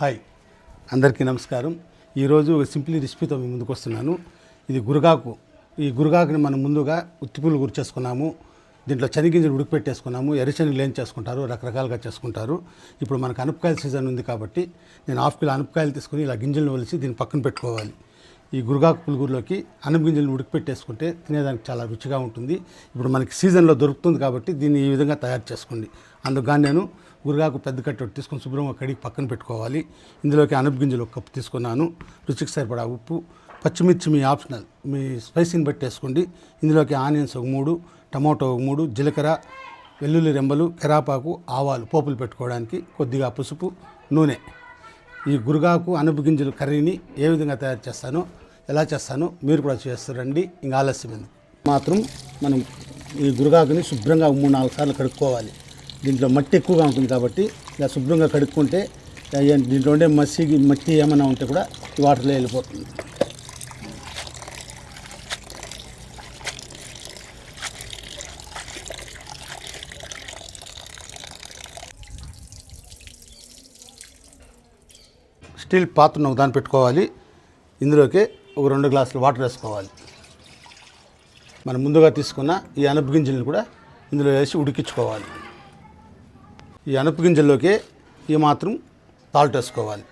Hi. అందరికీ నమస్కారం. ఈరోజు సింప్లీ రెసిపీతో మీ ముందుకు వస్తున్నాను. ఇది గురగాకు. ఈ గురగాకుని మనం ముందుగా ఉత్తిపులు గురి చేసుకున్నాము. దీంట్లో చనిగింజలు ఉడికిపెట్టేసుకున్నాము. ఎర్రశనగలు ఏం చేసుకుంటారు రకరకాలుగా చేసుకుంటారు. ఇప్పుడు మనకు అనపకాయల సీజన్ ఉంది కాబట్టి నేను హాఫ్ కిలో అనపకాయలు తీసుకుని ఇలా గింజలను వలిసి దీన్ని పక్కన పెట్టుకోవాలి. ఈ గురుగాకు పులుగురులోకి అన్నం గింజలను ఉడికిపెట్టేసుకుంటే తినేదానికి చాలా రుచిగా ఉంటుంది. ఇప్పుడు మనకి సీజన్లో దొరుకుతుంది కాబట్టి దీన్ని ఈ విధంగా తయారు చేసుకోండి. అందుకు నేను గురుగాకు పెద్ద కట్ట తీసుకొని శుభ్రంగా కడిగి పక్కన పెట్టుకోవాలి. ఇందులోకి అనప గింజలు ఒక కప్పు తీసుకున్నాను. రుచికి సరిపడా ఉప్పు. పచ్చిమిర్చి మీ ఆప్షనల్. మీ స్పైసీని బట్టి వేసుకోండి. ఇందులోకి ఆనియన్స్ ఒక మూడు టమాటో ఒక మూడు జీలకర్ర వెల్లుల్లి రెమ్మలు కెరాపాకు ఆవాలు పోపులు పెట్టుకోవడానికి కొద్దిగా పసుపు నూనె. ఈ గురుగాకు అనప గింజలు కర్రీని ఏ విధంగా తయారు చేస్తానో ఎలా చేస్తానో మీరు కూడా చేస్తారండి ఇంకా ఆలస్యం ఎందుకు? మాత్రం మనం ఈ గురుగాకుని శుభ్రంగా మూడు నాలుగు సార్లు కడుక్కోవాలి. దీంట్లో మట్టి ఎక్కువగా ఉంటుంది కాబట్టి ఇలా శుభ్రంగా కడుక్కుంటే దీంట్లో ఉండే మసి మట్టి ఏమైనా ఉంటే కూడా వాటర్లో వెళ్ళిపోతుంది. స్టీల్ పాత్రను ఒక దాన్ని పెట్టుకోవాలి. ఇందులోకి ఒక రెండు గ్లాసులు వాటర్ వేసుకోవాలి. మనం ముందుగా తీసుకున్న ఈ అనప గింజలను కూడా ఇందులో వేసి ఉడికించుకోవాలి. ఈ అనప గింజల్లోకే ఈ మాత్రం సాల్ట్ వేసుకోవాలి.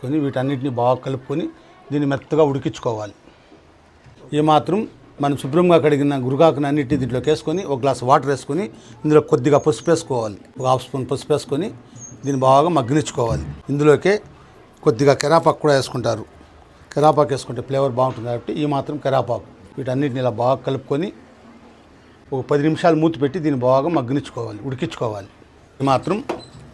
కొని వీటన్నిటిని బాగా కలుపుకొని దీన్ని మెత్తగా ఉడికించుకోవాలి. ఈ మాత్రం మనం శుభ్రంగా కడిగిన గురుగాకుని అన్నిటిని దీంట్లోకి వేసుకొని ఒక గ్లాస్ వాటర్ వేసుకొని ఇందులో కొద్దిగా పసుపు వేసుకోవాలి. ఒక హాఫ్ స్పూన్ పసుపు వేసుకొని దీన్ని బాగా మగ్గనిచ్చుకోవాలి. ఇందులోకే కొద్దిగా కెరాపాకు కూడా వేసుకుంటారు. కెరాపాకు వేసుకుంటే ఫ్లేవర్ బాగుంటుంది కాబట్టి ఈ మాత్రం కెరాపాకు. వీటన్నిటిని ఇలా బాగా కలుపుకొని ఒక పది నిమిషాలు మూతి పెట్టి దీన్ని బాగా మగ్గనిచ్చుకోవాలి ఉడికించుకోవాలి. మాత్రం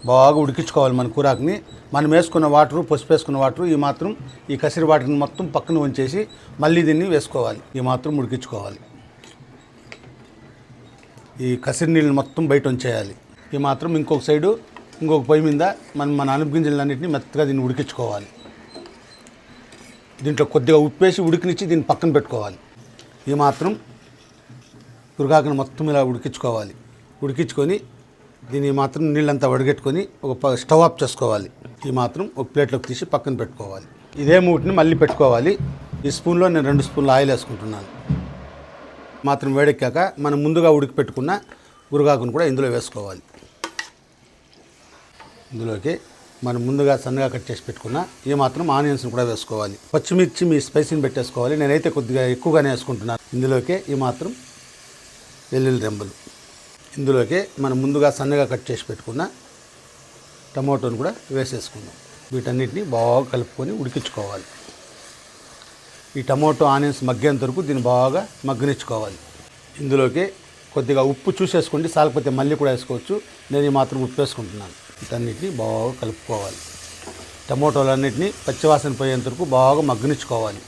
బాగా ఉడికించుకోవాలి మన కూరాకుని. మనం వేసుకున్న వాటరు పసుపు వేసుకున్న వాటరు ఈ మాత్రం ఈ కసిరి వాటర్ని మొత్తం పక్కన ఉంచేసి మళ్ళీ దీన్ని వేసుకోవాలి. ఈ మాత్రం ఉడికించుకోవాలి. ఈ కసిరి నీళ్ళని మొత్తం బయట ఉంచేయాలి. ఈ మాత్రం ఇంకొక సైడు ఇంకొక పొయ్యి మీద మనం మన అనుపు గింజలన్నింటినీ మెత్తగా దీన్ని ఉడికించుకోవాలి. దీంట్లో కొద్దిగా ఉప్పేసి ఉడికినిచ్చి దీన్ని పక్కన పెట్టుకోవాలి. ఈ మాత్రం గురగాకును మొత్తం ఇలా ఉడికించుకోవాలి. ఉడికించుకొని దీన్ని మాత్రం నీళ్ళంతా వడిగెట్టుకొని ఒక ప- స్టవ్ ఆఫ్ చేసుకోవాలి. ఈ మాత్రం ఒక ప్లేట్లోకి తీసి పక్కన పెట్టుకోవాలి. ఇదే మూటిని మళ్ళీ పెట్టుకోవాలి. ఈ స్పూన్లో నేను రెండు స్పూన్లు ఆయిల్ వేసుకుంటున్నాను. మాత్రం వేడెక్కాక మనం ముందుగా ఉడికి పెట్టుకున్న గురుగాకును కూడా ఇందులో వేసుకోవాలి. ఇందులోకి మనం ముందుగా సన్నగా కట్ చేసి పెట్టుకున్న ఈ మాత్రం ఆనియన్స్ని కూడా వేసుకోవాలి. పచ్చిమిర్చి మీ స్పైసీని పెట్టేసుకోవాలి. నేనైతే కొద్దిగా ఎక్కువగానే వేసుకుంటున్నాను. ఇందులోకే ఈ మాత్రం వెల్లుల్లి రెంబలు ఇందులోకి మనం ముందుగా సన్నగా కట్ చేసి పెట్టుకున్న టమాటోను కూడా వేసేసుకుందాం. వీటన్నిటిని బాగా కలుపుకొని ఉడికించుకోవాలి. ఈ టమాటో ఆనియన్స్ మగ్గేంత వరకు దీన్ని బాగా మగ్గనిచ్చుకోవాలి. ఇందులోకి కొద్దిగా ఉప్పు చూసేసుకోండి. సాలకపోతే మళ్ళీ కూడా వేసుకోవచ్చు. నేను మాత్రం ఉప్పు వేసుకుంటున్నాను. వీటన్నిటిని బాగా కలుపుకోవాలి. టమాటోలన్నింటినీ పచ్చివాసన పోయేంత వరకు బాగా మగ్గనిచ్చుకోవాలి.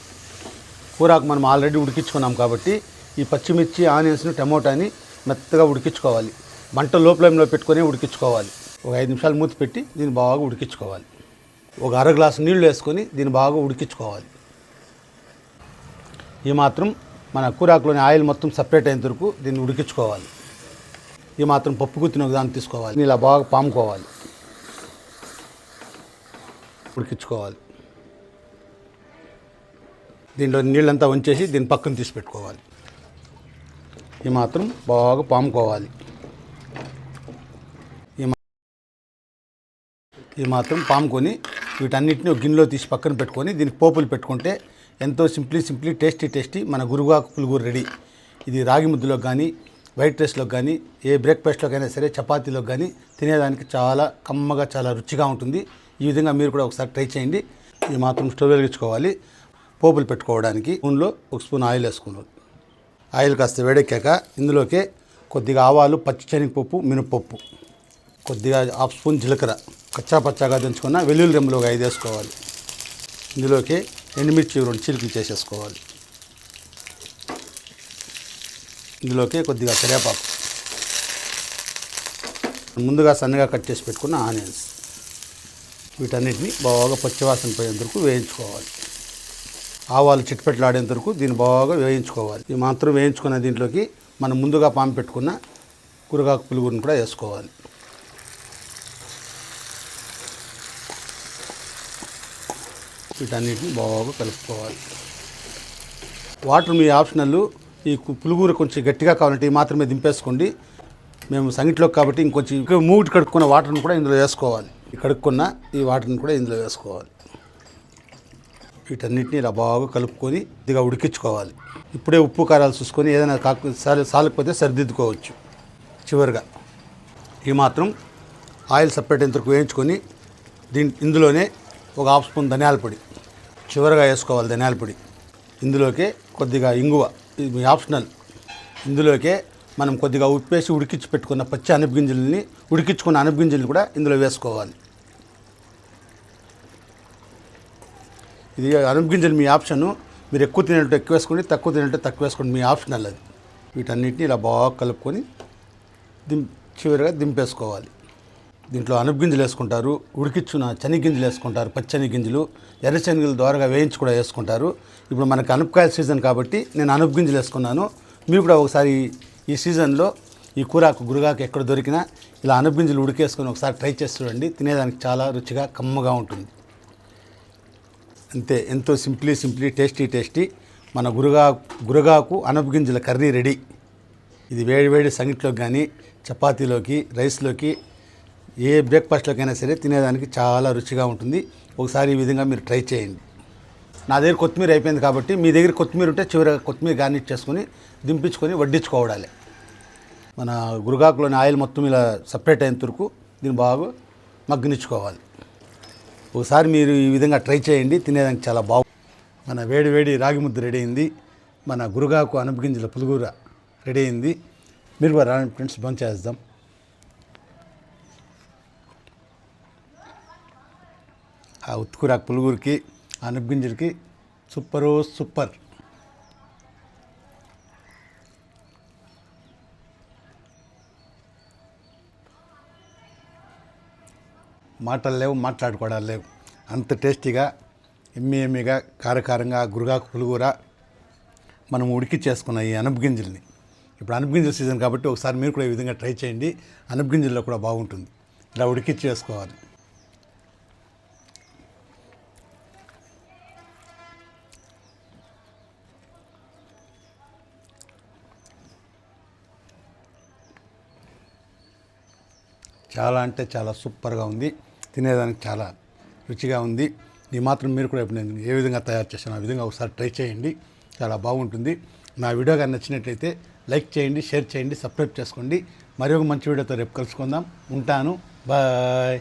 కూరాకు మనం ఆల్రెడీ ఉడికించుకున్నాం కాబట్టి ఈ పచ్చిమిర్చి ఆనియన్స్ని టమోటాని మెత్తగా ఉడికించుకోవాలి. మంట లో ఫ్లేమ్లో పెట్టుకొని ఉడికించుకోవాలి. ఒక ఐదు నిమిషాలు మూతి పెట్టి దీన్ని బాగా ఉడికించుకోవాలి. ఒక అర గ్లాసు నీళ్ళు వేసుకొని దీన్ని బాగా ఉడికించుకోవాలి. ఈ మాత్రం మన కూరాకులోని ఆయిల్ మొత్తం సపరేట్ అయిన వరకు దీన్ని ఉడికించుకోవాలి. ఈ మాత్రం పప్పు గుత్తిన ఒక దాన్ని తీసుకోవాలి. ఇలా బాగా పాముకోవాలి. ఉడికించుకోవాలి. దీంట్లో నీళ్ళంతా ఉంచేసి దీన్ని పక్కన తీసి పెట్టుకోవాలి. ఈ మాత్రం బాగా పాముకోవాలి. ఈ ఈ మాత్రం పాముకొని వీటన్నిటిని ఒక గిన్నెలో తీసి పక్కన పెట్టుకొని దీనికి పోపులు పెట్టుకుంటే ఎంతో సింప్లీ సింప్లీ టేస్టీ టేస్టీ మన గురుగాకు పులుగురు రెడీ. ఇది రాగి ముద్దులో కానీ వైట్ రైస్లో కానీ ఏ బ్రేక్ఫాస్ట్లోకైనా సరే చపాతీలో కానీ తినేదానికి చాలా కమ్మగా చాలా రుచిగా ఉంటుంది. ఈ విధంగా మీరు కూడా ఒకసారి ట్రై చేయండి. ఈ మాత్రం స్టవ్ వెలిగించుకోవాలి. పోపులు పెట్టుకోవడానికి నూనెలో ఒక స్పూన్ ఆయిల్ వేసుకున్నాను ఆయిల్ కాస్త వేడెక్కాక ఇందులోకి కొద్దిగా ఆవాలు పచ్చి శనగపప్పు మినపప్పు. కొద్దిగా హాఫ్ స్పూన్ జీలకర్ర. కచ్చా పచ్చాగా దంచుకున్న వెల్లుల్లి రెమ్మలు ఒక ఐదు వేసుకోవాలి. ఇందులోకి ఎండుమిర్చి రెండు చిలుకలు చేసేసుకోవాలి. ఇందులోకి కొద్దిగా కరివేపాకు. ముందుగా సన్నగా కట్ చేసి పెట్టుకున్న ఆనియన్స్. వీటన్నిటిని బాగా పచ్చివాసన పోయేందుకు వేయించుకోవాలి. ఆవాలు చిట్పెట్లాడేంత వరకు దీన్ని బాగా వేయించుకోవాలి. ఈ మాత్రం వేయించుకున్న దీంట్లోకి మనం ముందుగా పాము పెట్టుకున్న కూరగాకు పులుగురిని కూడా వేసుకోవాలి. వీటన్నిటిని బాగా కలుపుకోవాలి. వాటర్ మీ ఆప్షనల్ ఈ కు- పులుగుర కొంచెం గట్టిగా కావాలంటే ఈ మాత్రమే దింపేసుకోండి. మేము సంగిట్లోకి కాబట్టి ఇంకొంచెం ఇంకా మూటి కడుక్కున్న వాటర్ని కూడా ఇందులో వేసుకోవాలి. కడుక్కున్న ఈ వాటర్ని కూడా ఇందులో వేసుకోవాలి. వీటన్నిటిని ఇలా బాగా కలుపుకొని ఇదిగా ఉడికించుకోవాలి. ఇప్పుడే ఉప్పు కారాలు చూసుకొని ఏదైనా కాకు సాల సాలకపోతే సరిదిద్దుకోవచ్చు. చివరిగా ఈ మాత్రం ఆయిల్ సపరేట్ ఇంతకు వేయించుకొని దీని ఇందులోనే ఒక హాఫ్ స్పూన్ ధనియాల పొడి. చివరిగా వేసుకోవాలి ధనియాల పొడి. ఇందులోకే కొద్దిగా ఇంగువ ఇది ఆప్షనల్. ఇందులోకే మనం కొద్దిగా ఉప్పేసి ఉడికించి పెట్టుకున్న పచ్చి అనపగింజల్ని ఉడికించుకున్న అనప కూడా ఇందులో వేసుకోవాలి. ఇది అనప గింజలు మీ ఆప్షను. మీరు ఎక్కువ తినేటట్టు ఎక్కువ వేసుకోండి తక్కువ తినేటట్టు తక్కువ వేసుకోండి మీ ఆప్షన్ అది వీటన్నిటిని ఇలా బాగా కలుపుకొని దిం చివరిగా దింపేసుకోవాలి. దీంట్లో అనుపు గింజలు వేసుకుంటారు ఉడికిచ్చున శనగ గింజలు వేసుకుంటారు పచ్చని గింజలు ఎర్ర శనగలు ద్వారాగా వేయించి కూడా వేసుకుంటారు. ఇప్పుడు మనకు అనుపకాయల సీజన్ కాబట్టి నేను అనుపు గింజలు వేసుకున్నాను. మీరు కూడా ఒకసారి ఈ సీజన్లో ఈ కూరాకు గురుగాకు ఎక్కడ దొరికినా ఇలా అనుపు గింజలు ఉడికేసుకొని ఒకసారి ట్రై చేసి చూడండి. తినేదానికి చాలా రుచిగా కమ్మగా ఉంటుంది. అంతే ఎంతో సింప్లీ సింప్లీ టేస్టీ టేస్టీ. మన గురుగా గురగాకు అనప గింజల కర్రీ రెడీ. ఇది వేడి వేడి సంగిట్లోకి కానీ చపాతీలోకి రైస్లోకి ఏ బ్రేక్ఫాస్ట్లోకైనా సరే తినేదానికి చాలా రుచిగా ఉంటుంది. ఒకసారి ఈ విధంగా మీరు ట్రై చేయండి. నా దగ్గర కొత్తిమీర అయిపోయింది కాబట్టి మీ దగ్గర కొత్తిమీర ఉంటే చివరిగా కొత్తిమీర గార్నిష్ చేసుకొని దింపించుకొని వడ్డించుకోవడాలి మన గురుగాకులోని ఆయిల్ మొత్తం ఇలా సపరేట్ అయిన వరకు దీన్ని బాగా మగ్గనిచ్చుకోవాలి. ఒకసారి మీరు ఈ విధంగా ట్రై చేయండి తినేదానికి చాలా బాగు. మన వేడి వేడి రాగి ముద్ద రెడీ అయింది. మన గురుగాకు అనుపగింజల పులుగుర రెడీ అయింది. మీరు కూడా రాని ఫ్రెండ్స్ బంద్ చేద్దాం. ఆ ఉత్తుకురాకు పులుగురికి అనుపగింజలకి సూపరు సూపర్. మాటలు లేవు మాట్లాడుకోవడాలు లేవు. అంత టేస్టీగా ఎమ్మి ఎమ్మిగా కారకారంగా గురుగాకు పులుగూర మనం ఉడికి చేసుకున్న ఈ అనపగింజల్ని ఇప్పుడు అనపగింజల సీజన్ కాబట్టి ఒకసారి మీరు కూడా ఈ విధంగా ట్రై చేయండి. అనపగింజల్లో కూడా బాగుంటుంది. ఇలా ఉడికి చేసుకోవాలి. చాలా అంటే చాలా సూపర్గా ఉంది. తినేదానికి చాలా రుచిగా ఉంది. ఈ మాత్రం మీరు కూడా ఇప్పుడు నేను ఏ విధంగా తయారు చేశాను ఆ విధంగా ఒకసారి ట్రై చేయండి. చాలా బాగుంటుంది. నా వీడియో కానీ నచ్చినట్లయితే లైక్ చేయండి షేర్ చేయండి సబ్స్క్రైబ్ చేసుకోండి. మరి ఒక మంచి వీడియోతో రేపు కలుసుకుందాం. ఉంటాను. బాయ్.